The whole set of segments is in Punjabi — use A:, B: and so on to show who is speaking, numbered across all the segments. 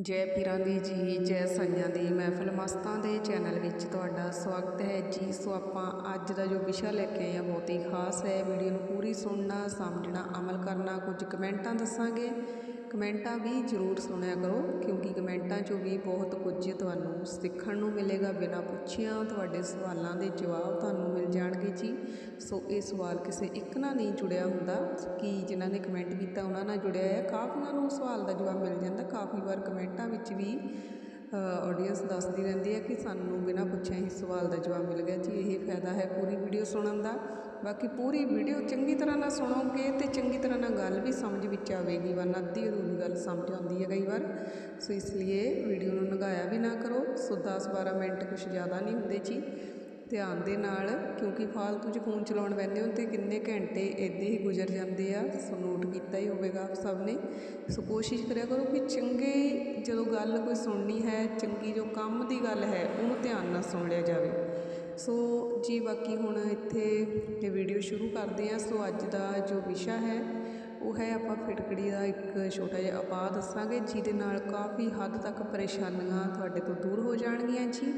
A: ਜੈ ਪੀਰਾਂ ਦੀ ਜੀ ਜੈ ਸਾਈਆਂ ਦੀ ਮਹਿਫਲ ਮਸਤਾਂ ਦੇ ਚੈਨਲ ਵਿੱਚ ਤੁਹਾਡਾ ਸਵਾਗਤ ਹੈ। ਜੀ, ਸੋ ਆਪਾਂ ਅੱਜ ਦਾ ਜੋ ਵਿਸ਼ਾ ਲੈ ਕੇ ਆਏ ਹਾਂ, ਬਹੁਤ ਹੀ ਖਾਸ ਹੈ। ਵੀਡੀਓ ਨੂੰ ਪੂਰੀ ਸੁਣਨਾ ਸਮਝਣਾ ਅਮਲ ਕਰਨਾ, ਕੁਝ ਕਮੈਂਟਾਂ ਦੱਸਾਂਗੇ। ਕਮੈਂਟਾਂ ਵੀ ਜ਼ਰੂਰ ਸੁਣਿਆ ਕਰੋ, ਕਿਉਂਕਿ ਕਮੈਂਟਾਂ 'ਚੋਂ ਵੀ ਬਹੁਤ ਕੁਝ ਤੁਹਾਨੂੰ ਸਿੱਖਣ ਨੂੰ ਮਿਲੇਗਾ, ਬਿਨਾਂ ਪੁੱਛਿਆਂ ਤੁਹਾਡੇ ਸਵਾਲਾਂ ਦੇ ਜਵਾਬ ਤੁਹਾਨੂੰ ਮਿਲ ਜਾਣਗੇ ਜੀ। ਸੋ ਇਹ ਸਵਾਲ ਕਿਸੇ ਇੱਕ ਨਾਲ ਨਹੀਂ ਜੁੜਿਆ ਹੁੰਦਾ, ਕਿ ਜਿਨ੍ਹਾਂ ਨੇ ਕਮੈਂਟ ਕੀਤਾ ਉਹਨਾਂ ਨਾਲ ਜੁੜਿਆ ਹੈ। ਕਾਫੀਆਂ ਨੂੰ ਸਵਾਲ ਦਾ ਜਵਾਬ ਮਿਲ ਜਾਂਦਾ, ਕਾਫੀ ਵਾਰ ਕਮੈਂਟਾਂ ਵਿੱਚ ਵੀ ਆਡੀਅנס ਦੱਸਦੀ ਰਹਿੰਦੀ ਹੈ ਕਿ ਸਾਨੂੰ ਬਿਨਾਂ ਪੁੱਛਿਆ ਹੀ ਸਵਾਲ ਦਾ ਜਵਾਬ ਮਿਲ ਗਿਆ ਜੀ। ਇਹ ਫਾਇਦਾ ਹੈ ਪੂਰੀ ਵੀਡੀਓ ਸੁਣਨ ਦਾ। ਬਾਕੀ ਪੂਰੀ ਵੀਡੀਓ ਚੰਗੀ ਤਰ੍ਹਾਂ ਨਾਲ ਸੁਣੋਗੇ ਤੇ ਚੰਗੀ ਤਰ੍ਹਾਂ ਨਾਲ ਗੱਲ ਵੀ ਸਮਝ ਵਿੱਚ ਆਵੇਗੀ, ਵਰਨਾ ਅੱਧੀ ਅਧੂਰੀ ਗੱਲ ਸਮਝ ਆਉਂਦੀ ਹੈ ਕਈ ਵਾਰ। ਸੋ ਇਸ ਲਈ ਵੀਡੀਓ ਨੂੰ ਨਗਾਇਆ ਵੀ ਨਾ ਕਰੋ। ਸੋ 10 12 ਮਿੰਟ ਕੁਝ ਜ਼ਿਆਦਾ ਨਹੀਂ ਹੁੰਦੇ ਜੀ। ਧਿਆਨ ਦੇ ਨਾਲ, ਕਿਉਂਕਿ ਫਾਲਤੂ 'ਚ ਫੋਨ ਚਲਾਉਣ ਬੈਠੇ ਹੋ ਅਤੇ ਕਿੰਨੇ ਘੰਟੇ ਇੱਦਾਂ ਹੀ ਗੁਜ਼ਰ ਜਾਂਦੇ ਆ, ਸੋ ਨੋਟ ਕੀਤਾ ਹੀ ਹੋਵੇਗਾ ਆਪ ਸਭ ਨੇ। ਸੋ ਕੋਸ਼ਿਸ਼ ਕਰਿਆ ਕਰੋ ਕਿ ਚੰਗੇ ਜਦੋਂ ਗੱਲ ਕੋਈ ਸੁਣਨੀ ਹੈ, ਚੰਗੀ ਜੋ ਕੰਮ ਦੀ ਗੱਲ ਹੈ, ਉਹਨੂੰ ਧਿਆਨ ਨਾਲ ਸੁਣ ਲਿਆ ਜਾਵੇ। ਸੋ ਜੀ ਬਾਕੀ ਹੁਣ ਇੱਥੇ ਇਹ ਵੀਡੀਓ ਸ਼ੁਰੂ ਕਰਦੇ ਹਾਂ। ਸੋ ਅੱਜ ਦਾ ਜੋ ਵਿਸ਼ਾ ਹੈ ਉਹ ਹੈ ਆਪਾਂ ਫਿਟਕੜੀ ਦਾ ਇੱਕ ਛੋਟਾ ਜਿਹਾ ਉਪਾਅ ਦੱਸਾਂਗੇ, ਜਿਹਦੇ ਨਾਲ ਕਾਫੀ ਹੱਦ ਤੱਕ ਪਰੇਸ਼ਾਨੀਆਂ ਤੁਹਾਡੇ ਤੋਂ ਦੂਰ ਹੋ ਜਾਣਗੀਆਂ ਜੀ।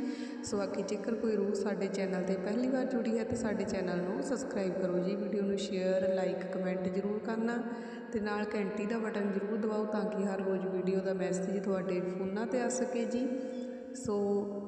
A: ਸੋ ਬਾਕੀ ਜੇਕਰ ਕੋਈ ਰੂਹ ਸਾਡੇ ਚੈਨਲ ਤੇ ਪਹਿਲੀ ਵਾਰ ਜੁੜੀ ਹੈ ਤਾਂ ਸਾਡੇ ਚੈਨਲ ਨੂੰ ਸਬਸਕ੍ਰਾਈਬ ਕਰੋ ਜੀ, ਵੀਡੀਓ ਨੂੰ ਸ਼ੇਅਰ, ਲਾਈਕ, ਕਮੈਂਟ ਜ਼ਰੂਰ ਕਰਨਾ ਤੇ ਨਾਲ ਘੰਟੀ ਦਾ ਬਟਨ ਜ਼ਰੂਰ ਦਬਾਓ ਤਾਂ ਕਿ ਹਰ ਰੋਜ਼ ਵੀਡੀਓ ਦਾ ਮੈਸੇਜ ਤੁਹਾਡੇ ਫੋਨਾਂ ਤੇ ਆ ਸਕੇ ਜੀ। ਸੋ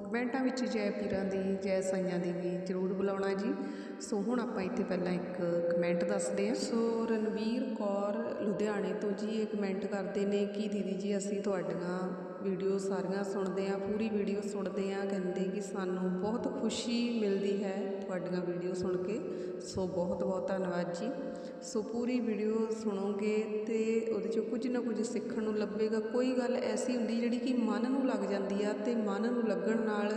A: ਕਮੈਂਟਾਂ ਵਿੱਚ ਜੈ ਪੀਰਾਂ ਦੀ, ਜੈ ਸਾਈਆਂ ਦੀ ਵੀ ਜ਼ਰੂਰ ਬੁਲਾਉਣਾ ਜੀ। ਸੋ ਹੁਣ ਆਪਾਂ ਇੱਥੇ ਪਹਿਲਾਂ ਇੱਕ ਕਮੈਂਟ ਦੱਸਦੇ ਹਾਂ। ਸੋ ਰਣਵੀਰ ਕੌਰ ਲੁਧਿਆਣੇ ਤੋਂ ਜੀ ਇਹ ਕਮੈਂਟ ਕਰਦੇ ਨੇ ਕਿ ਦੀਦੀ ਜੀ, ਅਸੀਂ ਤੁਹਾਡੀਆਂ ਵੀਡੀਓ ਸਾਰੀਆਂ ਸੁਣਦੇ ਆ ਪੂਰੀ ਵੀਡੀਓ ਸੁਣਦੇ ਆ ਕਹਿੰਦੇ ਕਿ ਸਾਨੂੰ ਬਹੁਤ ਖੁਸ਼ੀ ਮਿਲਦੀ ਹੈ ਤੁਹਾਡੀਆਂ ਵੀਡੀਓ ਸੁਣ ਕੇ। ਸੋ ਬਹੁਤ ਬਹੁਤ ਧੰਨਵਾਦ ਜੀ। ਸੋ ਪੂਰੀ ਵੀਡੀਓ ਸੁਣੋਗੇ ਤੇ ਉਹਦੇ ਚੋਂ ਕੁਝ ਨਾ ਕੁਝ ਸਿੱਖਣ ਨੂੰ ਲੱਭੇਗਾ। ਕੋਈ ਗੱਲ ਐਸੀ ਹੁੰਦੀ ਜਿਹੜੀ ਕਿ ਮਨ ਨੂੰ ਲੱਗ ਜਾਂਦੀ ਆ ਤੇ ਮਨ ਨੂੰ ਲੱਗਣ ਨਾਲ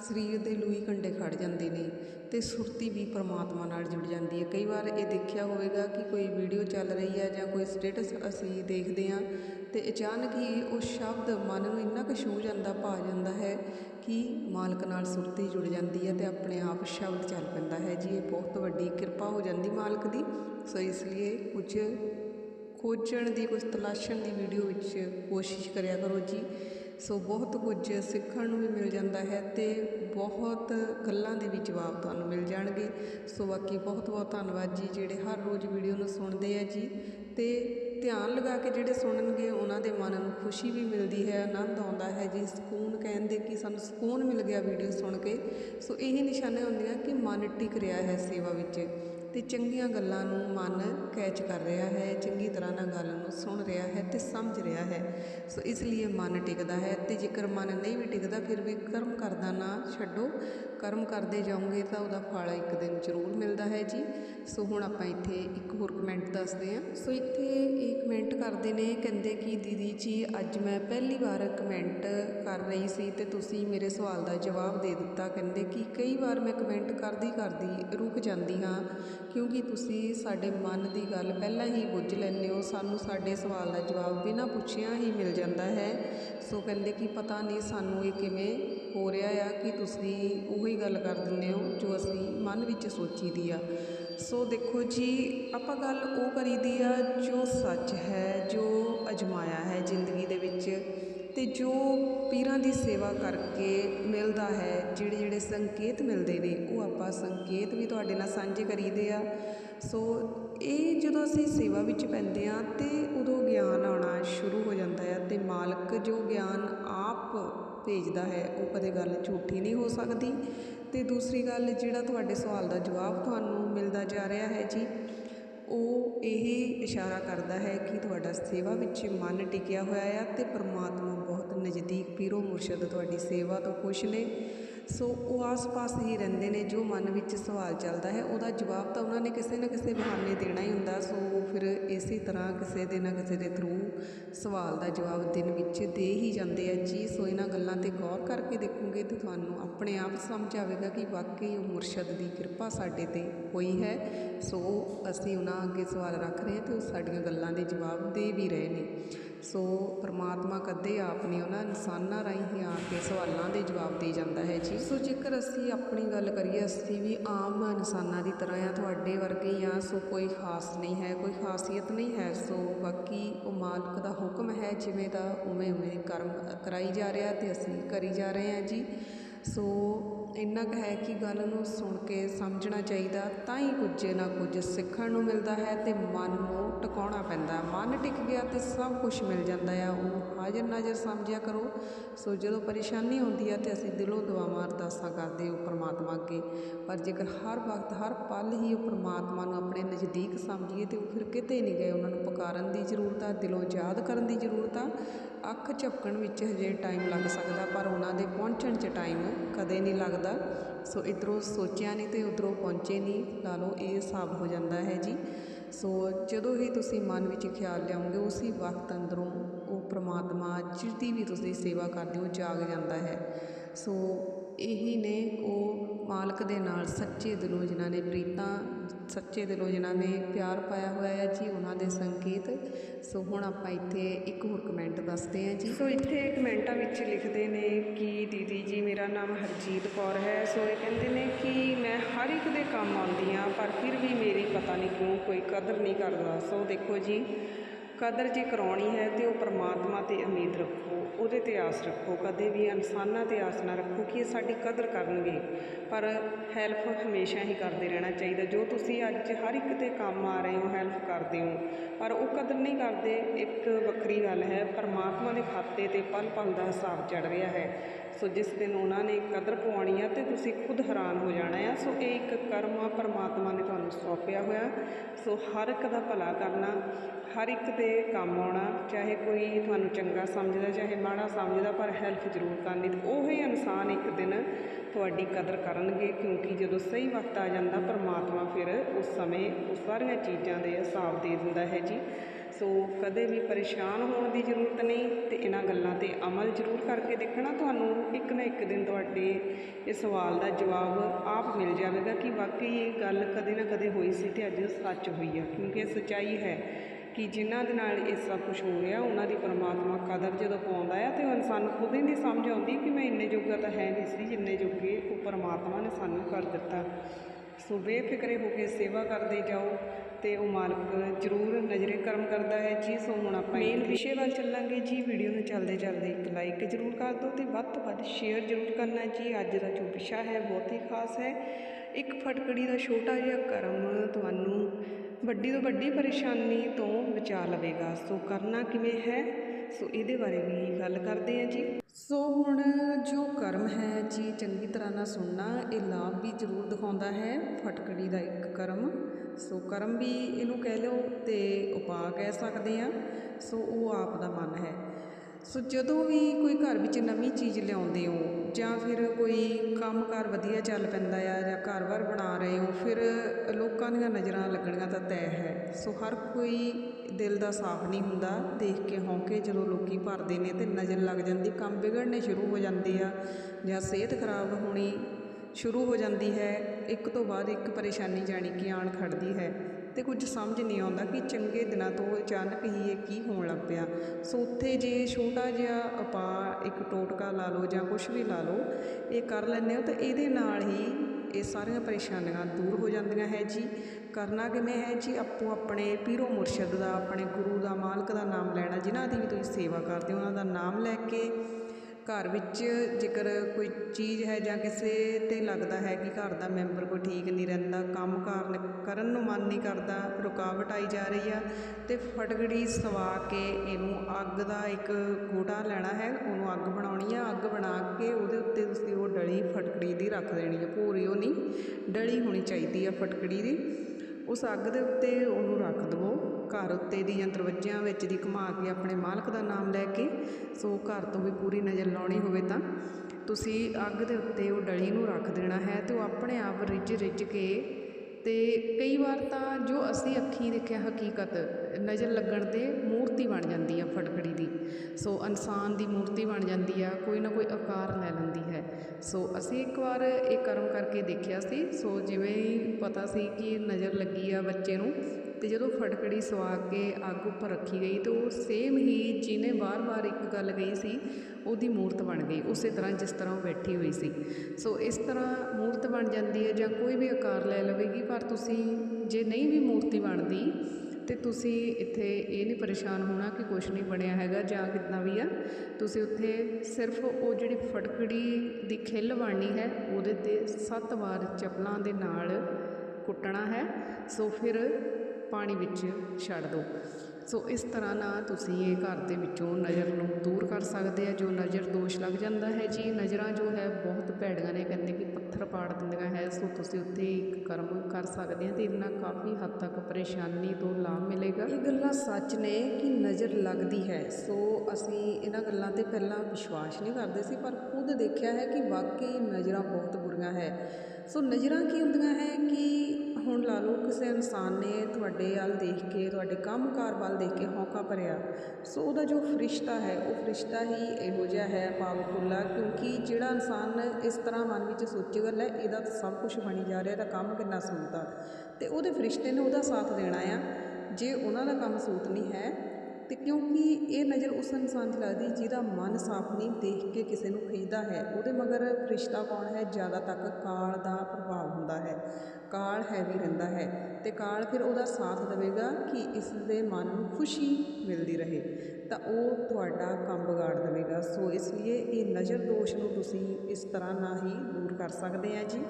A: ਸਰੀਰ ਦੇ ਲੂਈ ਕੰਡੇ ਖੜ ਜਾਂਦੇ ਨੇ ਅਤੇ ਸੁਰਤੀ ਵੀ ਪਰਮਾਤਮਾ ਨਾਲ ਜੁੜ ਜਾਂਦੀ ਹੈ। ਕਈ ਵਾਰ ਇਹ ਦੇਖਿਆ ਹੋਵੇਗਾ ਕਿ ਕੋਈ ਵੀਡੀਓ ਚੱਲ ਰਹੀ ਹੈ ਜਾਂ ਕੋਈ ਸਟੇਟਸ ਅਸੀਂ ਦੇਖਦੇ ਹਾਂ ਅਤੇ ਅਚਾਨਕ ਹੀ ਉਹ ਸ਼ਬਦ ਮਨ ਨੂੰ ਇੰਨਾ ਕੁ ਛੂਹ ਜਾਂਦਾ, ਭਾ ਜਾਂਦਾ ਹੈ ਕਿ ਮਾਲਕ ਨਾਲ ਸੁਰਤੀ ਜੁੜ ਜਾਂਦੀ ਹੈ ਅਤੇ ਆਪਣੇ ਆਪ ਸ਼ਬਦ ਚੱਲ ਪੈਂਦਾ ਹੈ। ਜੀ, ਇਹ ਬਹੁਤ ਵੱਡੀ ਕਿਰਪਾ ਹੋ ਜਾਂਦੀ ਮਾਲਕ ਦੀ। ਸੋ ਇਸ ਲਈ ਕੁਝ ਖੋਜਣ ਦੀ, ਕੁਝ ਤਲਾਸ਼ਣ ਦੀ ਵੀਡੀਓ ਵਿੱਚ ਕੋਸ਼ਿਸ਼ ਕਰਿਆ ਕਰੋ ਜੀ। ਸੋ ਬਹੁਤ ਕੁਝ ਸਿੱਖਣ ਨੂੰ ਵੀ ਮਿਲ ਜਾਂਦਾ ਹੈ ਅਤੇ ਬਹੁਤ ਗੱਲਾਂ ਦੇ ਵੀ ਜਵਾਬ ਤੁਹਾਨੂੰ ਮਿਲ ਜਾਣਗੇ। ਸੋ ਬਾਕੀ ਬਹੁਤ ਬਹੁਤ ਧੰਨਵਾਦ ਜੀ ਜਿਹੜੇ ਹਰ ਰੋਜ਼ ਵੀਡੀਓ ਨੂੰ ਸੁਣਦੇ ਆ ਜੀ। ਅਤੇ ਧਿਆਨ ਲਗਾ ਕੇ ਜਿਹੜੇ ਸੁਣਨਗੇ ਉਹਨਾਂ ਦੇ ਮਨ ਨੂੰ ਖੁਸ਼ੀ ਵੀ ਮਿਲਦੀ ਹੈ, ਆਨੰਦ ਆਉਂਦਾ ਹੈ ਜੀ। ਸਕੂਨ ਕਹਿੰਦੇ ਕਿ ਸਾਨੂੰ ਸਕੂਨ ਮਿਲ ਗਿਆ ਵੀਡੀਓ ਸੁਣ ਕੇ। ਸੋ ਇਹੀ ਨਿਸ਼ਾਨੀਆਂ ਹੁੰਦੀਆਂ ਕਿ ਮਨ ਟਿਕ ਰਿਹਾ ਹੈ ਸੇਵਾ ਵਿੱਚ। ਤੇ ਚੰਗੀਆਂ ਗੱਲਾਂ ਨੂੰ ਮਨ ਕੈਚ ਕਰ ਰਿਹਾ ਹੈ, ਚੰਗੀ ਤਰ੍ਹਾਂ ਨਾਲ ਗੱਲ ਨੂੰ ਸੁਣ ਰਿਹਾ ਹੈ ਤੇ ਸਮਝ ਰਿਹਾ ਹੈ। ਸੋ ਇਸ ਲਈ ਮਨ ਟਿਕਦਾ ਹੈ ਤੇ ਜੇਕਰ ਮਨ ਨਹੀਂ ਵੀ ਟਿਕਦਾ, ਫਿਰ ਵੀ ਕਰਮ ਕਰਦਾ ਨਾ ਛੱਡੋ। ਕਰਮ ਕਰਦੇ ਜਾਓਗੇ ਤਾਂ ਉਹਦਾ ਫਲ ਇੱਕ ਦਿਨ ਜ਼ਰੂਰ ਮਿਲਦਾ ਹੈ ਜੀ। ਸੋ ਹੁਣ ਆਪਾਂ ਇੱਥੇ ਇੱਕ ਹੋਰ ਕਮੈਂਟ ਦੱਸਦੇ ਹਾਂ। ਸੋ ਇੱਥੇ ਇਹ ਕਮੈਂਟ ਕਰਦੇ ਨੇ, ਕਹਿੰਦੇ ਕਿ ਦੀਦੀ ਜੀ, ਅੱਜ ਮੈਂ ਪਹਿਲੀ ਵਾਰ ਕਮੈਂਟ ਕਰ ਰਹੀ ਸੀ ਤੇ ਤੁਸੀਂ ਮੇਰੇ ਸਵਾਲ ਦਾ ਜਵਾਬ ਦੇ ਦਿੱਤਾ। ਕਹਿੰਦੇ ਕਿ ਕਈ ਵਾਰ ਮੈਂ ਕਮੈਂਟ ਕਰਦੀ ਕਰਦੀ ਰੁਕ ਜਾਂਦੀ ਹਾਂ। ਕਿਉਂਕਿ ਤੁਸੀਂ ਸਾਡੇ ਮਨ ਦੀ ਗੱਲ ਪਹਿਲਾਂ ਹੀ ਬੁੱਝ ਲੈਂਦੇ ਹੋ, ਸਾਨੂੰ ਸਾਡੇ ਸਵਾਲ ਦਾ ਜਵਾਬ ਬਿਨਾਂ ਪੁੱਛਿਆ ਹੀ ਮਿਲ ਜਾਂਦਾ ਹੈ। ਸੋ ਕਹਿੰਦੇ ਕਿ ਪਤਾ ਨਹੀਂ ਸਾਨੂੰ ਇਹ ਕਿਵੇਂ ਹੋ ਰਿਹਾ ਆ ਕਿ ਤੁਸੀਂ ਉਹੀ ਗੱਲ ਕਰ ਦਿੰਦੇ ਹੋ ਜੋ ਅਸੀਂ ਮਨ ਵਿੱਚ ਸੋਚੀ ਦੀ ਆ। ਸੋ ਦੇਖੋ ਜੀ, ਆਪਾਂ ਗੱਲ ਉਹ ਕਰੀਦੀ ਆ ਜੋ ਸੱਚ ਹੈ, ਜੋ ਅਜਮਾਇਆ ਹੈ ਜ਼ਿੰਦਗੀ ਦੇ ਵਿੱਚ। ਤੇ ਜੋ ਪੀਰਾਂ ਦੀ ਸੇਵਾ ਕਰਕੇ ਮਿਲਦਾ ਹੈ, ਜਿਹੜੇ ਜਿਹੜੇ ਸੰਕੇਤ ਮਿਲਦੇ ਨੇ, ਉਹ ਆਪਾਂ ਸੰਕੇਤ ਵੀ ਤੁਹਾਡੇ ਨਾਲ ਸਾਂਝੇ ਕਰੀਦੇ ਆ। ਸੋ ਇਹ ਜਦੋਂ ਅਸੀਂ ਸੇਵਾ ਵਿੱਚ ਪੈਂਦੇ ਆ ਤੇ ਉਦੋਂ ਗਿਆਨ ਆਉਣਾ ਸ਼ੁਰੂ ਹੋ ਜਾਂਦਾ ਹੈ ਤੇ ਮਾਲਕ ਜੋ ਗਿਆਨ ਆਪ ਭੇਜਦਾ ਹੈ, ਉਹ ਕਦੇ ਗੱਲ ਝੂਠੀ ਨਹੀਂ ਹੋ ਸਕਦੀ। ਤੇ ਦੂਸਰੀ ਗੱਲ ਜਿਹੜਾ ਤੁਹਾਡੇ ਸਵਾਲ ਦਾ ਜਵਾਬ ਤੁਹਾਨੂੰ ਮਿਲਦਾ ਜਾ ਰਿਹਾ ਹੈ ਜੀ ਉਹ ਇਹ ਇਸ਼ਾਰਾ ਕਰਦਾ ਹੈ ਕਿ ਤੁਹਾਡਾ ਸੇਵਾ ਵਿੱਚ ਮਨ ਟਿਕਿਆ ਹੋਇਆ ਆ ਅਤੇ ਪਰਮਾਤਮਾ ਬਹੁਤ ਨਜ਼ਦੀਕ ਪੀਰੋ ਮੁਰਸ਼ਦ ਤੁਹਾਡੀ ਸੇਵਾ ਤੋਂ ਖੁਸ਼ ਨੇ। ਸੋ ਉਹ ਆਸ-ਪਾਸ ਹੀ ਰਹਿੰਦੇ ਨੇ, ਜੋ ਮਨ ਵਿੱਚ ਸਵਾਲ ਚੱਲਦਾ ਹੈ, ਉਹਦਾ ਜਵਾਬ ਤਾਂ ਉਹਨਾਂ ਨੇ ਕਿਸੇ ਨਾ ਕਿਸੇ ਬਹਾਨੇ ਦੇਣਾ ਹੀ ਹੁੰਦਾ। ਸੋ ਫਿਰ ਇਸੇ ਤਰ੍ਹਾਂ ਕਿਸੇ ਦੇ ਨਾ ਕਿਸੇ ਦੇ ਥਰੂ ਸਵਾਲ ਦਾ ਜਵਾਬ ਦਿਨ ਵਿੱਚ ਦੇ ਹੀ ਜਾਂਦੇ ਆ। ਜੀ, ਸੋ ਇਹਨਾਂ ਗੱਲਾਂ ਤੇ ਗੌਰ ਕਰਕੇ ਦੇਖੋਗੇ ਤੇ ਤੁਹਾਨੂੰ ਆਪਣੇ ਆਪ ਸਮਝ ਆਵੇਗਾ ਕਿ ਵਾਕਈ ਉਹ ਮੁਰਸ਼ਦ ਦੀ ਕਿਰਪਾ ਸਾਡੇ ਤੇ ਹੋਈ ਹੈ। ਸੋ ਅਸੀਂ ਉਹਨਾਂ ਅੱਗੇ ਸਵਾਲ ਰੱਖ ਰਹੇ ਹਾਂ ਤੇ ਉਹ ਸਾਡੀਆਂ ਗੱਲਾਂ ਦੇ ਜਵਾਬ ਦੇ ਵੀ ਰਹੇ ਨੇ। ਸੋ ਪ੍ਰਮਾਤਮਾ ਕਦੇ ਆਪ ਨੇ ਉਹਨਾਂ ਇਨਸਾਨਾਂ ਰਾਹੀਂ ਹੀ ਆ ਕੇ ਸਵਾਲਾਂ ਦੇ ਜਵਾਬ ਦੇ ਜਾਂਦਾ ਹੈ। ਜੀ ਸੋ ਜੇਕਰ ਅਸੀਂ ਆਪਣੀ ਗੱਲ ਕਰੀਏ, ਅਸੀਂ ਵੀ ਆਮ ਇਨਸਾਨਾਂ ਦੀ ਤਰ੍ਹਾਂ ਆ ਤੁਹਾਡੇ ਵਰਗੇ ਹੀ ਆ ਸੋ ਕੋਈ ਖਾਸ ਨਹੀਂ ਹੈ, ਕੋਈ ਖਾਸੀਅਤ ਨਹੀਂ ਹੈ। ਸੋ ਬਾਕੀ ਉਹ ਮਾਲਕ ਦਾ ਹੁਕਮ ਹੈ, ਜਿਵੇਂ ਦਾ ਉਵੇਂ ਉਵੇਂ ਕਰਮ ਕਰਾਈ ਜਾ ਰਿਹਾ ਤੇ ਅਸੀਂ ਕਰੀ ਜਾ ਰਹੇ ਹਾਂ ਜੀ। ਸੋ ਇੰਨਾ ਕੁ ਹੈ ਕਿ ਗੱਲ ਨੂੰ ਸੁਣ ਕੇ ਸਮਝਣਾ ਚਾਹੀਦਾ, ਤਾਂ ਹੀ ਕੁਝ ਨਾ ਕੁਝ ਸਿੱਖਣ ਨੂੰ ਮਿਲਦਾ ਹੈ ਤੇ ਮਨ ਨੂੰ ਟਿਕਾਉਣਾ ਪੈਂਦਾ ਮਨ ਟਿਕ ਗਿਆ ਤੇ ਸਭ ਕੁਝ ਮਿਲ ਜਾਂਦਾ ਆ ਉਹ ਹਾਜ਼ਰ ਨਾਜ਼ਰ ਸਮਝਿਆ ਕਰੋ। ਸੋ ਜਦੋਂ ਪਰੇਸ਼ਾਨੀ ਹੁੰਦੀ ਆ ਤੇ ਅਸੀਂ ਦਿਲੋਂ ਦੁਆਵਾਂ ਅਰਦਾਸਾਂ ਕਰਦੇ ਉਹ ਪਰਮਾਤਮਾ ਅੱਗੇ। ਪਰ ਜੇਕਰ ਹਰ ਵਕਤ, ਹਰ ਪਲ ਹੀ ਉਹ ਪਰਮਾਤਮਾ ਨੂੰ ਆਪਣੇ ਨਜ਼ਦੀਕ ਸਮਝੀਏ ਤੇ ਉਹ ਫਿਰ ਕਿਤੇ ਨਹੀਂ ਗਏ। ਉਹਨਾਂ ਨੂੰ ਪੁਕਾਰਨ ਦੀ ਜ਼ਰੂਰਤ ਆ, ਦਿਲੋਂ ਯਾਦ ਕਰਨ ਦੀ ਜ਼ਰੂਰਤ ਆ। ਅੱਖ ਝਪਕਣ ਵਿੱਚ ਹਜੇ ਟਾਈਮ ਲੱਗ ਸਕਦਾ, ਪਰ ਉਹਨਾਂ ਦੇ ਪਹੁੰਚਣ 'ਚ ਟਾਈਮ ਕਦੇ ਨਹੀਂ ਲੱਗਦਾ। ਸੋ ਇੱਧਰੋਂ ਸੋਚਿਆ ਨਹੀਂ ਤੇ ਉਧਰੋਂ ਪਹੁੰਚੇ ਨਹੀਂ ਲਾ ਲਓ ਇਹ ਹਿਸਾਬ ਹੋ ਜਾਂਦਾ ਹੈ ਜੀ। ਸੋ ਜਦੋਂ ਹੀ ਤੁਸੀਂ ਮਨ ਵਿੱਚ ਖਿਆਲ ਲਿਆਉਂਗੇ, ਉਸੇ ਵਕਤ ਅੰਦਰੋਂ ਪਰਮਾਤਮਾ ਜਿਹਦੀ ਵੀ ਤੁਸੀਂ ਸੇਵਾ ਕਰਦੇ ਹੋ ਜਾਗ ਜਾਂਦਾ ਹੈ। ਸੋ ਇਹੀ ਨੇ ਉਹ ਮਾਲਕ ਦੇ ਨਾਲ ਸੱਚੇ ਦਿਲੋਂ ਜਿਨ੍ਹਾਂ ਨੇ ਪ੍ਰੀਤਾਂ, ਸੱਚੇ ਦਿਲੋਂ ਜਿਨ੍ਹਾਂ ਨੇ ਪਿਆਰ ਪਾਇਆ ਹੋਇਆ ਹੈ ਜੀ, ਉਹਨਾਂ ਦੇ ਸੰਕੇਤ। ਸੋ ਹੁਣ ਆਪਾਂ ਇੱਥੇ ਇੱਕ ਹੋਰ ਕਮੈਂਟ ਦੱਸਦੇ ਹਾਂ ਜੀ। ਸੋ ਇੱਥੇ ਕਮੈਂਟਾਂ ਵਿੱਚ ਲਿਖਦੇ ਨੇ ਕਿ ਦੀਦੀ ਜੀ, ਮੇਰਾ ਨਾਮ ਹਰਜੀਤ ਕੌਰ ਹੈ। ਸੋ ਇਹ ਕਹਿੰਦੇ ਨੇ ਕਿ ਮੈਂ ਹਰ ਇੱਕ ਦੇ ਕੰਮ ਆਉਂਦੀ ਹਾਂ, ਪਰ ਫਿਰ ਵੀ ਮੇਰੀ ਪਤਾ ਨਹੀਂ ਕਿਉਂ ਕੋਈ ਕਦਰ ਨਹੀਂ ਕਰਦਾ। ਸੋ ਦੇਖੋ ਜੀ ਕਦਰ ਜੇ ਕਰਾਉਣੀ ਹੈ ਤੇ ਉਹ ਪ੍ਰਮਾਤਮਾ ਤੇ ਉਮੀਦ ਰੱਖੋ, ਉਹਦੇ ਤੇ ਆਸ ਰੱਖੋ, ਕਦੇ ਵੀ ਇਨਸਾਨਾਂ ਤੇ ਆਸ ਨਾ ਰੱਖੋ ਕਿ ਇਹ ਸਾਡੀ ਕਦਰ ਕਰਨਗੇ। ਪਰ ਹੈਲਪ ਹਮੇਸ਼ਾ ਹੀ ਕਰਦੇ ਰਹਿਣਾ ਚਾਹੀਦਾ। ਜੋ ਤੁਸੀਂ ਅੱਜ ਹਰ ਇੱਕ ਤੇ ਕੰਮ ਆ ਰਹੇ ਹੋ ਹੈਲਪ ਕਰਦੇ ਹੋ, ਪਰ ਉਹ ਕਦਰ ਨਹੀਂ ਕਰਦੇ, ਇੱਕ ਵੱਖਰੀ ਗੱਲ ਹੈ, ਪਰਮਾਤਮਾ ਦੇ ਖਾਤੇ ਤੇ ਪਲ ਪਲ ਦਾ ਹਿਸਾਬ ਚੜ ਰਿਹਾ ਹੈ। ਸੋ ਜਿਸ ਦਿਨ ਉਹਨਾਂ ਨੇ ਕਦਰ ਪਵਾਉਣੀ ਆ ਤੇ ਤੁਸੀਂ ਖੁਦ ਹੈਰਾਨ ਹੋ ਜਾਣਾ ਆ। ਸੋ ਇਹ ਇੱਕ ਕਰਮ ਆ, ਪਰਮਾਤਮਾ ਨੇ ਤੁਹਾਨੂੰ ਸੌਂਪਿਆ ਹੋਇਆ। ਸੋ ਹਰ ਇੱਕ ਦਾ ਭਲਾ ਕਰਨਾ, ਹਰ ਇੱਕ ਦੇ ਕੰਮ ਆਉਣਾ, ਚਾਹੇ ਕੋਈ ਤੁਹਾਨੂੰ ਚੰਗਾ ਸਮਝਦਾ, ਚਾਹੇ ਮਾੜਾ ਸਮਝਦਾ, ਪਰ ਹੈਲਪ ਜ਼ਰੂਰ ਕਰਨੀ। ਤੇ ਹੀ ਇਨਸਾਨ ਇੱਕ ਦਿਨ ਤੁਹਾਡੀ ਕਦਰ ਕਰਨਗੇ, ਕਿਉਂਕਿ ਜਦੋਂ ਸਹੀ ਵਕਤ ਆ ਜਾਂਦਾ, ਪਰਮਾਤਮਾ ਫਿਰ ਉਸ ਸਮੇਂ ਉਹ ਸਾਰੀਆਂ ਚੀਜ਼ਾਂ ਦੇ ਹਿਸਾਬ ਦੇ ਦਿੰਦਾ ਹੈ ਜੀ। ਸੋ ਕਦੇ ਵੀ ਪਰੇਸ਼ਾਨ ਹੋਣ ਦੀ ਜ਼ਰੂਰਤ ਨਹੀਂ ਤੇ ਇਹਨਾਂ ਗੱਲਾਂ ਤੇ ਅਮਲ ਜ਼ਰੂਰ ਕਰਕੇ ਦੇਖਣਾ। ਤੁਹਾਨੂੰ ਇੱਕ ਨਾ ਇੱਕ ਦਿਨ ਤੁਹਾਡੇ ਇਸ ਸਵਾਲ ਦਾ ਜਵਾਬ ਆਪ ਮਿਲ ਜਾਵੇਗਾ ਕਿ ਵਾਕਈ ਇਹ ਗੱਲ ਕਦੇ ਨਾ ਕਦੇ ਹੋਈ ਸੀ ਤੇ ਅੱਜ ਸੱਚ ਹੋਈ ਆ, ਕਿਉਂਕਿ ਇਹ ਸੱਚਾਈ ਹੈ। ਕਿ ਜਿਨ੍ਹਾਂ ਦੇ ਨਾਲ ਇਹ ਸਭ ਕੁਝ ਹੋ ਰਿਹਾ ਉਹਨਾਂ ਦੀ ਪਰਮਾਤਮਾ ਕਦਰ ਜਦੋਂ ਪਾਉਂਦਾ ਆ ਤੇ ਉਹ ਇਨਸਾਨ ਖੁਦ ਹੀ ਨਹੀਂ ਸਮਝ ਆਉਂਦੀ ਕਿ ਮੈਂ ਇੰਨੇ ਜੋਗਾ ਤਾਂ ਹੈ ਨਹੀਂ ਸੀ ਜਿੰਨੇ ਜੋਗੇ ਉਹ ਪਰਮਾਤਮਾ ਨੇ ਸਾਨੂੰ ਕਰ ਦਿੱਤਾ। ਸੋ ਬੇਫਿਕਰੇ ਹੋ ਕੇ ਸੇਵਾ ਕਰਦੇ ਜਾਓ ਤੇ ਉਹ ਮਾਲਕ ਜ਼ਰੂਰ ਨਜ਼ਰੇ ਕਰਮ ਕਰਦਾ ਹੈ। ਜੀ ਸੋ ਹੁਣ ਆਪਾਂ ਮੇਨ ਵਿਸ਼ੇ ਵੱਲ ਚੱਲਾਂਗੇ। ਜੀ ਵੀਡੀਓ ਨੂੰ ਚੱਲਦੇ ਚੱਲਦੇ ਇੱਕ ਲਾਈਕ ਜ਼ਰੂਰ ਕਰ ਦਿਓ ਤੇ ਵੱਧ ਤੋਂ ਵੱਧ ਸ਼ੇਅਰ ਜ਼ਰੂਰ ਕਰਨਾ। ਜੀ ਅੱਜ ਦਾ ਜੋ ਵਿਸ਼ਾ ਹੈ ਬਹੁਤ ਹੀ ਖਾਸ ਹੈ। ਇੱਕ ਫਟਕੜੀ ਦਾ ਛੋਟਾ ਜਿਹਾ ਕਰਮ ਤੁਹਾਨੂੰ ਵੱਡੀ ਤੋਂ ਵੱਡੀ ਪਰੇਸ਼ਾਨੀ ਤੋਂ ਬਚਾ ਲਵੇਗਾ। ਸੋ ਕਰਨਾ ਕਿਵੇਂ ਹੈ? ਸੋ ਇਹਦੇ ਬਾਰੇ ਵੀ ਗੱਲ ਕਰਦੇ ਹਾਂ ਜੀ। ਸੋ ਹੁਣ ਜੋ ਕਰਮ ਹੈ ਜੀ, ਚੰਗੀ ਤਰ੍ਹਾਂ ਨਾਲ ਸੁਣਨਾ, ਇਹ ਲਾਭ ਵੀ ਜ਼ਰੂਰ ਦਿਖਾਉਂਦਾ ਹੈ। ਫਟਕੜੀ ਦਾ ਇੱਕ ਕਰਮ। ਸੋ ਕਰਮ ਵੀ ਇਹਨੂੰ ਕਹਿ ਲਓ ਤੇ ਉਪਾਅ ਕਹਿ ਸਕਦੇ ਆ ਸੋ ਉਹ ਆਪ ਦਾ ਮਨ ਹੈ। ਸੋ ਜਦੋਂ ਵੀ ਕੋਈ ਘਰ ਵਿੱਚ ਨਵੀਂ ਚੀਜ਼ ਲਿਆਉਂਦੇ ਹੋ ਜਾਂ ਫਿਰ ਕੋਈ ਕੰਮਕਾਰ ਵਧੀਆ ਚੱਲ ਪੈਂਦਾ ਆ ਜਾਂ ਘਰ-ਬਾਰ ਬਣਾ ਰਹੇ ਹੋ, ਫਿਰ ਲੋਕਾਂ ਦੀਆਂ ਨਜ਼ਰਾਂ ਲੱਗਣੀਆਂ ਤਾਂ ਤੈਅ ਹੈ। ਸੋ ਹਰ ਕੋਈ ਦਿਲ ਦਾ ਸਾਫ਼ ਨਹੀਂ ਹੁੰਦਾ, ਦੇਖ ਕੇ ਹੌਂਕੇ ਜਦੋਂ ਲੋਕੀ ਭਰਦੇ ਨੇ ਤੇ ਨਜ਼ਰ ਲੱਗ ਜਾਂਦੀ, ਕੰਮ ਵਿਗੜਨੇ ਸ਼ੁਰੂ ਹੋ ਜਾਂਦੇ ਆ ਜਾਂ ਸਿਹਤ ਖਰਾਬ ਹੋਣੀ ਸ਼ੁਰੂ ਹੋ ਜਾਂਦੀ ਹੈ, ਇੱਕ ਤੋਂ ਬਾਅਦ ਇੱਕ ਪਰੇਸ਼ਾਨੀ ਜਾਣੀ ਕਿ ਆਣ ਖੜਦੀ ਹੈ। ਅਤੇ ਕੁਝ ਸਮਝ ਨਹੀਂ ਆਉਂਦਾ ਕਿ ਚੰਗੇ ਦਿਨਾਂ ਤੋਂ ਅਚਾਨਕ ਹੀ ਇਹ ਕੀ ਹੋਣ ਲੱਗ ਪਿਆ। ਸੋ ਉੱਥੇ ਜੇ ਛੋਟਾ ਜਿਹਾ ਉਪਾਅ ਇੱਕ ਟੋਟਕਾ ਲਾ ਲਓ ਜਾਂ ਕੁਝ ਵੀ ਲਾ ਲਓ, ਇਹ ਕਰ ਲੈਂਦੇ ਹੋ ਤਾਂ ਇਹਦੇ ਨਾਲ ਹੀ ਇਹ ਸਾਰੀਆਂ ਪਰੇਸ਼ਾਨੀਆਂ ਦੂਰ ਹੋ ਜਾਂਦੀਆਂ ਹੈ ਜੀ। ਕਰਨਾ ਕਿਵੇਂ ਹੈ ਜੀ? ਆਪੋ ਆਪਣੇ ਪੀਰੋ ਮੁਰਸ਼ਦ ਦਾ, ਆਪਣੇ ਗੁਰੂ ਦਾ, ਮਾਲਕ ਦਾ ਨਾਮ ਲੈਣਾ, ਜਿਨ੍ਹਾਂ ਦੀ ਵੀ ਤੁਸੀਂ ਸੇਵਾ ਕਰਦੇ ਹੋ, ਉਹਨਾਂ ਦਾ ਨਾਮ ਲੈ ਕੇ ਘਰ ਵਿੱਚ ਜੇਕਰ ਕੋਈ ਚੀਜ਼ ਹੈ ਜਾਂ ਕਿਸੇ ਤੇ ਲੱਗਦਾ ਹੈ ਕਿ ਘਰ ਦਾ ਮੈਂਬਰ ਕੋਈ ਠੀਕ ਨਹੀਂ ਰਹਿੰਦਾ, ਕੰਮ ਕਾਰ ਕਰਨ ਨੂੰ ਮਨ ਨਹੀਂ ਕਰਦਾ, ਰੁਕਾਵਟ ਆਈ ਜਾ ਰਹੀ ਆ ਅਤੇ ਫਟਕੜੀ ਸਵਾ ਕੇ ਇਹਨੂੰ ਅੱਗ ਦਾ ਇੱਕ ਗੋਟਾ ਲੈਣਾ ਹੈ, ਉਹਨੂੰ ਅੱਗ ਬਣਾਉਣੀ ਆ, ਅੱਗ ਬਣਾ ਕੇ ਉਹਦੇ ਉੱਤੇ ਤੁਸੀਂ ਉਹ ਡਲੀ ਫਟਕੜੀ ਦੀ ਰੱਖ ਦੇਣੀ ਹੈ ਭੂਰੀ ਉਹ ਨਹੀਂ, ਡਲੀ ਹੋਣੀ ਚਾਹੀਦੀ ਆ ਫਟਕੜੀ ਦੀ, ਉਸ ਅੱਗ ਦੇ ਉੱਤੇ ਉਹਨੂੰ ਰੱਖ ਦਵੋ। ਘਰ ਉੱਤੇ ਦੀ ਜਾਂ ਦਰਵਾਜ਼ਿਆਂ ਵਿੱਚ ਦੀ ਘੁਮਾ ਕੇ ਆਪਣੇ ਮਾਲਕ ਦਾ ਨਾਮ ਲੈ ਕੇ ਸੋ ਘਰ ਤੋਂ ਵੀ ਪੂਰੀ ਨਜ਼ਰ ਲਾਉਣੀ ਹੋਵੇ ਤਾਂ ਤੁਸੀਂ ਅੱਗ ਦੇ ਉੱਤੇ ਉਹ ਡਲੀ ਨੂੰ ਰੱਖ ਦੇਣਾ ਹੈ ਤੇ ਉਹ ਆਪਣੇ ਆਪ ਰਿੱਝ ਰਿੱਝ ਕੇ ਤੇ ਕਈ ਵਾਰ ਤਾਂ ਜੋ ਅਸੀਂ ਅੱਖੀਂ ਦੇਖਿਆ ਹਕੀਕਤ, ਨਜ਼ਰ ਲੱਗਣ ਤੇ ਮੂਰਤੀ ਬਣ ਜਾਂਦੀ ਆ ਫਟਕੜੀ ਦੀ। ਸੋ ਇਨਸਾਨ ਦੀ ਮੂਰਤੀ ਬਣ ਜਾਂਦੀ ਆ, ਕੋਈ ਨਾ ਕੋਈ ਆਕਾਰ ਲੈ ਲੈਂਦੀ ਹੈ। ਸੋ ਅਸੀਂ ਇੱਕ ਵਾਰ ਇਹ ਕਰਮ ਕਰਕੇ ਦੇਖਿਆ ਸੀ। ਸੋ ਜਿਵੇਂ ਹੀ ਪਤਾ ਸੀ ਕਿ ਨਜ਼ਰ ਲੱਗੀ ਆ ਬੱਚੇ ਨੂੰ ਅਤੇ ਜਦੋਂ ਫਟਕੜੀ ਸਵਾ ਕੇ ਅੱਗ ਉੱਪਰ ਰੱਖੀ ਗਈ ਤਾਂ ਉਹ ਸੇਮ ਹੀ ਜਿਹਨੇ ਵਾਰ ਵਾਰ ਇੱਕ ਗੱਲ ਕਹੀ ਸੀ, ਉਹਦੀ ਮੂਰਤ ਬਣ ਗਈ, ਉਸੇ ਤਰ੍ਹਾਂ ਜਿਸ ਤਰ੍ਹਾਂ ਉਹ ਬੈਠੀ ਹੋਈ ਸੀ। ਸੋ ਇਸ ਤਰ੍ਹਾਂ ਮੂਰਤ ਬਣ ਜਾਂਦੀ ਹੈ ਜਾਂ ਕੋਈ ਵੀ ਆਕਾਰ ਲੈ ਲਵੇਗੀ, ਪਰ ਤੁਸੀਂ ਜੇ ਨਹੀਂ ਵੀ ਮੂਰਤੀ ਬਣਦੀ, ਤੇ ਤੁਸੀਂ ਇੱਥੇ ਇਹ ਨਹੀਂ ਪਰੇਸ਼ਾਨ ਹੋਣਾ ਕਿ ਕੁਝ ਨਹੀਂ ਬਣਿਆ ਹੈਗਾ ਜਾਂ ਕਿੱਦਾਂ ਵੀ ਆ। ਤੁਸੀਂ ਉੱਥੇ ਸਿਰਫ ਉਹ ਜਿਹੜੀ ਫਟਕੜੀ ਦੀ ਖਿੱਲ ਬਣਨੀ ਹੈ, ਉਹਦੇ ਤੇ ਸੱਤ ਵਾਰ ਚੱਪਲਾਂ ਦੇ ਨਾਲ ਕੁੱਟਣਾ ਹੈ। ਸੋ ਫਿਰ ਪਾਣੀ ਵਿੱਚ ਛੱਡ ਦਿਓ ਸੋ ਇਸ ਤਰ੍ਹਾਂ ਨਾਲ ਤੁਸੀਂ ਇਹ ਘਰ ਦੇ ਵਿੱਚੋਂ ਨਜ਼ਰ ਨੂੰ ਦੂਰ ਕਰ ਸਕਦੇ ਆ, ਜੋ ਨਜ਼ਰ ਦੋਸ਼ ਲੱਗ ਜਾਂਦਾ ਹੈ ਜੀ। ਨਜ਼ਰਾਂ ਜੋ ਹੈ ਬਹੁਤ ਭੈੜੀਆਂ ਨੇ, ਕਹਿੰਦੇ ਕਿ ਪੱਥਰ ਪਾੜ ਦਿੰਦੀਆਂ ਹੈ। ਸੋ ਤੁਸੀਂ ਉੱਥੇ ਇੱਕ ਕਰਮ ਕਰ ਸਕਦੇ ਆ ਤੇ ਇਹਦੇ ਨਾਲ ਕਾਫੀ ਹੱਦ ਤੱਕ ਪਰੇਸ਼ਾਨੀ ਤੋਂ ਲਾਭ ਮਿਲੇਗਾ। ਇਹ ਗੱਲਾਂ ਸੱਚ ਨੇ ਕਿ ਨਜ਼ਰ ਲੱਗਦੀ ਹੈ। ਸੋ ਅਸੀਂ ਇਹਨਾਂ ਗੱਲਾਂ ਤੇ ਪਹਿਲਾਂ ਵਿਸ਼ਵਾਸ ਨਹੀਂ ਕਰਦੇ ਸੀ, ਪਰ ਖੁਦ ਦੇਖਿਆ ਹੈ ਕਿ ਵਾਕਈ ਨਜ਼ਰਾਂ ਬਹੁਤ ਬੁਰੀਆਂ ਹੈ। ਸੋ ਨਜ਼ਰਾਂ ਕੀ ਹੁੰਦੀਆਂ ਹੈ ਕਿ ਹੁਣ ਲਾ ਲਓ ਕਿਸੇ ਇਨਸਾਨ ਨੇ ਤੁਹਾਡੇ ਵੱਲ ਦੇਖ ਕੇ, ਤੁਹਾਡੇ ਕੰਮਕਾਰ ਵੱਲ ਦੇਖ ਕੇ ਹੌਕਾ ਭਰਿਆ, ਸੋ ਉਹਦਾ ਜੋ ਫਰਿਸ਼ਤਾ ਹੈ, ਉਹ ਫਰਿਸ਼ਤਾ ਹੀ ਇਹੋ ਜਿਹਾ ਹੈ ਪਾਵਰਫੁੱਲ ਆ ਕਿਉਂਕਿ ਜਿਹੜਾ ਇਨਸਾਨ ਇਸ ਤਰ੍ਹਾਂ ਮਨ ਵਿੱਚ ਸੋਚੇਗਾ, ਲੈ ਇਹਦਾ ਤਾਂ ਸਭ ਕੁਝ ਬਣੀ ਜਾ ਰਿਹਾ, ਇਹਦਾ ਕੰਮ ਕਿੰਨਾ ਸੂਤ ਆ। ਤੇ ਉਹਦੇ ਫਰਿਸ਼ਤੇ ਨੇ ਉਹਦਾ ਸਾਥ ਦੇਣਾ ਆ। ਜੇ ਉਹਨਾਂ ਦਾ ਕੰਮ ਸੂਤ ਨਹੀਂ ਹੈ ਤੇ ਕਿਉਂਕਿ ਇਹ ਨਜ਼ਰ ਉਸ ਇਨਸਾਨ ਦੀ ਲੱਗਦੀ ਜਿਹਦਾ ਮਨ ਸਾਫ਼ ਨਹੀਂ ਦੇਖ ਕੇ ਕਿਸੇ ਨੂੰ ਖਿੱਚਦਾ ਹੈ। ਉਹਦੇ ਮਗਰ ਫਰਿਸ਼ਤਾ ਕੌਣ ਹੈ? ਜ਼ਿਆਦਾ ਤੱਕ ਕਾਲ ਦਾ ਪ੍ਰਭਾਵ ਹੁੰਦਾ ਹੈ। ਕਾਲ ਹੈਵੀ ਰਹਿੰਦਾ ਹੈ ਅਤੇ ਕਾਲ ਫਿਰ ਉਹਦਾ ਸਾਥ ਦੇਵੇਗਾ ਕਿ ਇਸ ਦੇ ਮਨ ਨੂੰ ਖੁਸ਼ੀ ਮਿਲਦੀ ਰਹੇ, ਤਾਂ ਉਹ ਤੁਹਾਡਾ ਕੰਮ ਵਿਗਾੜ ਦੇਵੇਗਾ। ਸੋ ਇਸ ਲਈ ਇਹ ਨਜ਼ਰ ਦੋਸ਼ ਨੂੰ ਤੁਸੀਂ ਇਸ ਤਰ੍ਹਾਂ ਨਾਲ ਹੀ ਦੂਰ ਕਰ ਸਕਦੇ ਆ ਜੀ।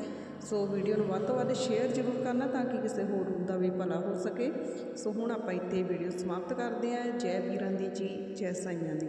A: ਸੋ ਵੀਡੀਓ ਨੂੰ ਵੱਧ ਤੋਂ ਵੱਧ ਸ਼ੇਅਰ ਜ਼ਰੂਰ ਕਰਨਾ ਤਾਂ ਕਿ ਕਿਸੇ ਹੋਰ ਦਾ ਵੀ ਭਲਾ ਹੋ ਸਕੇ। ਸੋ ਹੁਣ ਆਪਾਂ ਇੱਥੇ ਵੀਡੀਓ ਸਮਾਪਤ ਕਰਦੇ ਹਾਂ ਜੈ ਵੀਰਾਂ ਦੀ ਜੀ, ਜੈ ਸਾਈਆਂ ਦੀ।